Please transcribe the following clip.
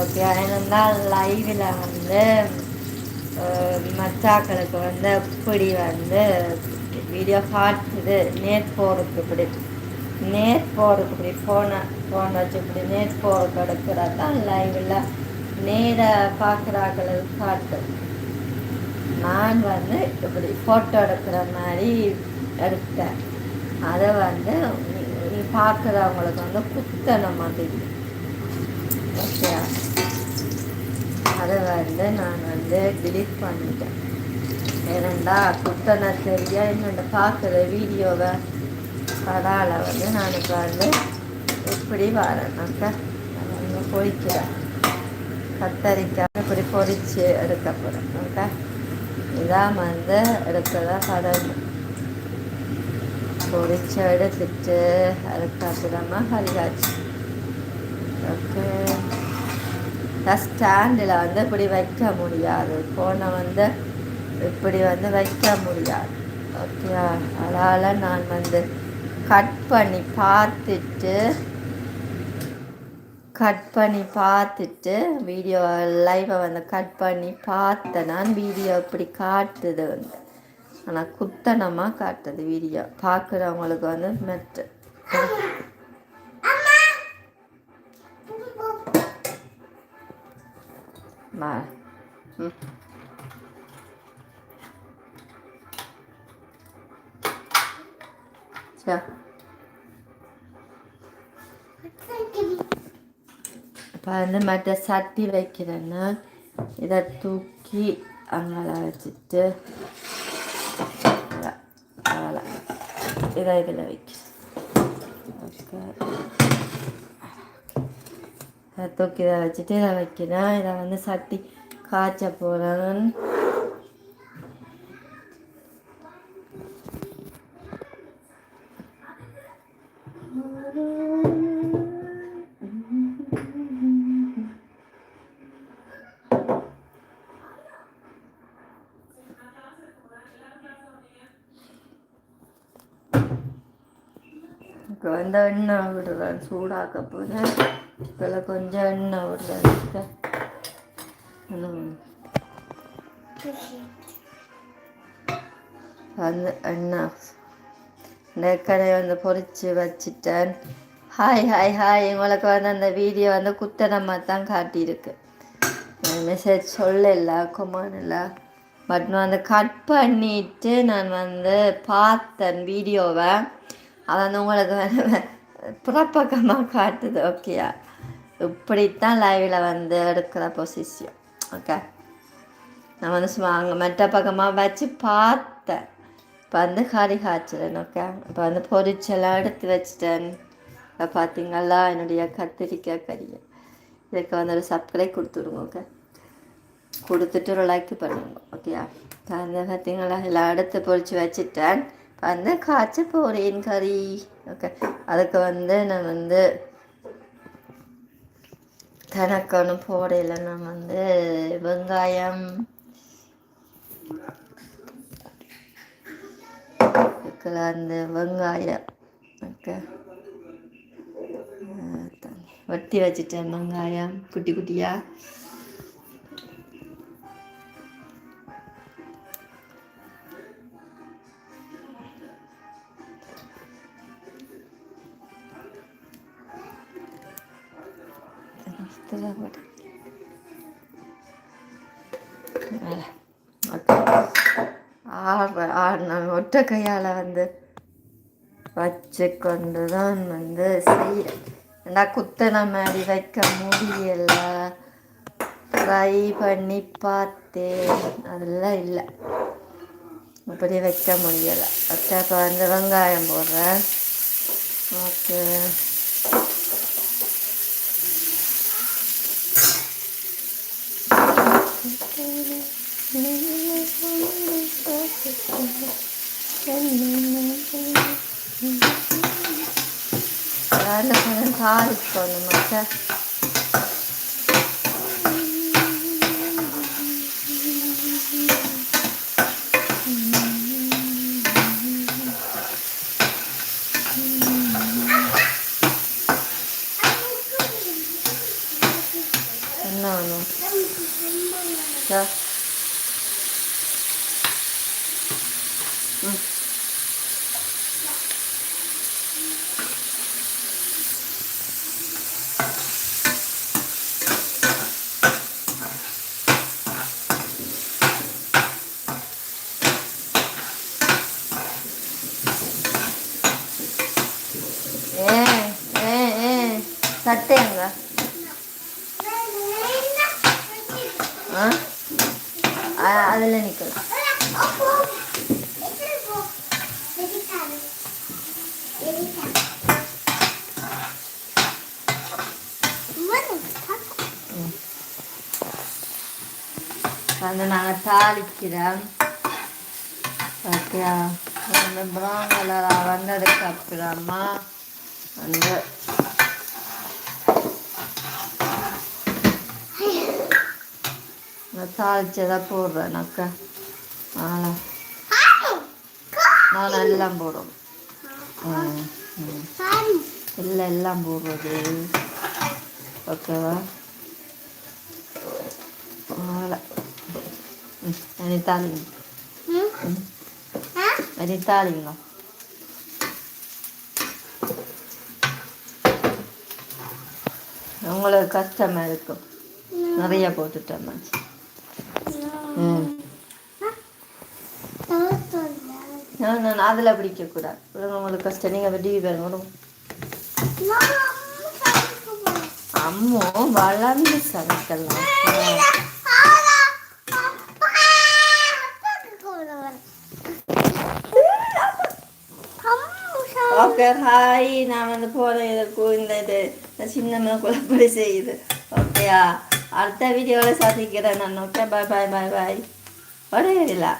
Okay ஏனென்றால் லைவில் வந்து மச்சாக்களுக்கு வந்து இப்படி வந்து வீடியோ காட்டுது. நேட் போருக்கு இப்படி. நேட் போருக்கு இப்படி. ஃபோனை ஃபோன் வச்சு இப்படி நேட் போருக்கு எடுக்கிறது தான் லைவில் நேர பார்க்குறாக்களுக்கு காட்டு. நான் வந்து இப்படி ஃபோட்டோ எடுக்கிற மாதிரி எடுத்தேன். அதை வந்து நீ பார்க்குறவங்களுக்கு வந்து குத்தனம் மாதிரி. ஓகே அதை வந்து நான் வந்து டிலீட் பண்ணிட்டேன். ஏனண்டா குத்தனை தெரிய என்னோட பார்க்குற வீடியோவை படால வந்து நான் இப்போ வந்து இப்படி வரேன்னாக்கா நான் வந்து பொறிக்கிறேன் கத்தரிக்காய் இப்படி பொறிச்சு எடுக்க போகிறேன் ஓகே இதான் வந்து எடுக்கிறதா கடல் பொறிச்சு எடுத்துட்டு அதுக்கப்புறமா ஹரியாச்சு ஓகே. ஸ்டாண்டில் வந்து இப்படி வைக்க முடியாது. ஃபோனை வந்து இப்படி வந்து வைக்க முடியாது. ஓகே அதனால் நான் வந்து கட் பண்ணி பார்த்துட்டு கட் பண்ணி பார்த்துட்டு வீடியோ லைவை வந்து கட் பண்ணி பார்த்தேன். நான் வீடியோ இப்படி காட்டுது வந்து. ஆனால் குத்தனமாக காட்டுது வீடியோ பார்க்குறவங்களுக்கு வந்து மெட்டு பா ம் சரி இப்போ வந்து மற்ற சட்டி வைக்கிறேன்னா இதை தூக்கி அங்கே வச்சுட்டு அவ்வளோ இதை இதில் வைக்கிறேன் ஓகே இதை தூக்கி இதை வச்சுட்டு இதை வைக்கிறேன். இதை வந்து சட்டி காய்ச்ச போகிறேன் அந்த எண்ணெய் விடுறேன். சூடாக்க போகிறேன் இதில் கொஞ்சம் எண்ணெய் விடுறேன். அந்த எண்ணெய். நெக்கனை வந்து பொறிச்சு வச்சுட்டேன். ஹாய் ஹாய் ஹாய் உங்களுக்கு வந்து அந்த வீடியோ வந்து குத்தனமாக தான் காட்டியிருக்கு. மெசேஜ் சொல்லல கொமான் இல்லை பட் நான் வந்து கட் பண்ணிவிட்டு நான் வந்து பார்த்தேன் வீடியோவை அதை வந்து உங்களுக்கு புறப்பக்கமாக காட்டுது ஓகேயா இப்படித்தான் லைவில் வந்து எடுக்கிற பொசிஷன் ஓகே நான் வந்து சும்மா அங்கே மெட்ட பக்கமாக வச்சு பார்த்தேன். இப்போ வந்து கறி காய்ச்சலன் ஓகே இப்போ வந்து பொரிச்செல்லாம் எடுத்து வச்சிட்டேன். இப்போ பார்த்தீங்களா என்னுடைய கத்திரிக்காய் கறியை. இதுக்கு வந்து ஒரு சப்ளை கொடுத்துருங்க ஓகே கொடுத்துட்டு ஒரு லைக் பண்ணுங்க ஓகேயா வந்து பார்த்தீங்களா எல்லாம் எடுத்து பொரிச்சு வச்சுட்டேன். வந்து காய்ச்ச போகிறேன் கறி. ஓகே. அதுக்கு வந்து நான் வந்து கணக்கான போடையில் நான் வந்து வெங்காயம். அந்த வெங்காயம். ஓகே. வெட்டி வச்சுட்டேன் வெங்காயம். குட்டி குட்டியாக நான் ஒற்றை கையால் வந்து வச்சு கொண்டு தான் வந்து செய்கிறேன் ஏன்னா குத்தனை மாதிரி வைக்க முடியல ட்ரை பண்ணி பார்த்தேன் அதெல்லாம் இல்லை அப்படி வைக்க முடியலை அப்போ வந்து வெங்காயம் போடுறேன் okay Yarın senin tarih sorunu. ம். ஏ ஏ ஏ அதுல நிக்கலாம் வந்து நாங்கள் தாளிக்கிறோம். ஓகே அந்த ப்ரௌன் கலராக வந்ததுக்கு அப்புறமா வந்து தாளிச்சதை போடுறேன் அக்கா. நான் எல்லாம் போடும். இல்லை எல்லாம் போடுறது. ஓகேவா? அவ்வளோ அனி தாளிங்க ம் அனி தாளிங்க உங்களுக்கு கஷ்டமாக இருக்கும் நிறைய போட்டுட்டேன் ம் நான் அதில் பிடிக்கக்கூடாது. விடுங்க உங்களுக்கு கஷ்டம் நீங்கள் டிவி பாருங்க விடுங்க அம்மோ வளர்ந்து சமைக்கலாம். ஓகே ஹாய் நான் வந்து போகிறேன் இதற்கு இந்த இது இந்த சின்ன குழப்படி செய்யுது. ஓகேயா அடுத்த வீடியோவில் சந்திக்கிறேன் நான். ஓகே பாய் பாய் பாய் பாய் ஒரே இல்லை?